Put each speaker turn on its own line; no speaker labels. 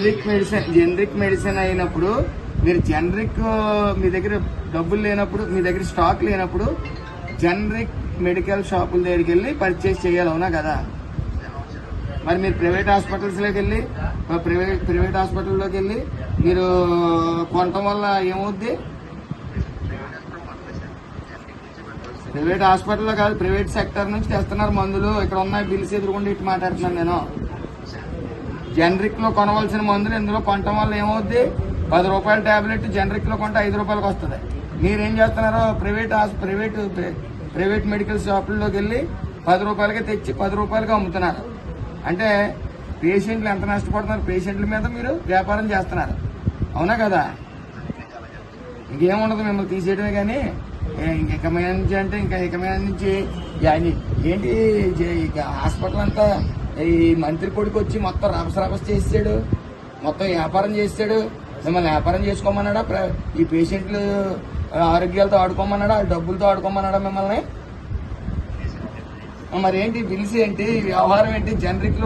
Generic medicine generic medicine అయినప్పుడు మీరు generic మీ దగ్గర డబ్బులు లేనప్పుడు మీ దగ్గర స్టాక్ లేనప్పుడు జనరిక్ మెడికల్ షాపుల దగ్గరికి వెళ్ళి పర్చేస్ చేయాలి అవునా కదా? మరి మీరు ప్రైవేట్ హాస్పిటల్స్లోకి వెళ్ళి ప్రైవేట్ ప్రైవేట్ హాస్పిటల్లోకి వెళ్ళి మీరు కొనటం వల్ల ఏమవుద్ది? ప్రైవేట్ హాస్పిటల్లో కాదు ప్రైవేట్ సెక్టర్ నుంచి తెస్తున్నారు మందులు. ఇక్కడ ఉన్నాయి బిల్స్ ఎదురుకుండా ఇటు మాట్లాడుతున్నాను నేను. జనరిక్లో కొనవలసిన మందులు ఇందులో కొనటం వల్ల ఏమవుద్ది? పది రూపాయల టాబ్లెట్ జనరిక్లో కొంటే ఐదు రూపాయలకు వస్తుంది. మీరేం చేస్తున్నారో ప్రైవేట్ ప్రైవేట్ ప్రైవేట్ మెడికల్ షాపుల్లోకి వెళ్ళి పది రూపాయలకి తెచ్చి పది రూపాయలకి అమ్ముతున్నారు. అంటే పేషెంట్లు ఎంత నష్టపడుతున్నారు? పేషెంట్ల మీద మీరు వ్యాపారం చేస్తున్నారు. అవునా కదా? ఇంకేముండదు మిమ్మల్ని తీసేయడమే కానీ ఇంక మీద నుంచి అంటే ఇంకా ఇక మీద నుంచి ఏంటి ఇక హాస్పిటల్ అంతా ఈ మంత్రి కొడుకు వచ్చి మొత్తం రభస రభస చేసాడు మొత్తం వ్యాపారం చేసాడు మిమ్మల్ని వ్యాపారం చేసుకోమన్నాడా? ఈ పేషెంట్లు ఆరోగ్యాలతో ఆడుకోమన్నాడా? డబ్బులతో ఆడుకోమన్నాడా మిమ్మల్ని? మరి ఏంటి బిల్స్ ఏంటి? వ్యవహారం ఏంటి? జనరిక్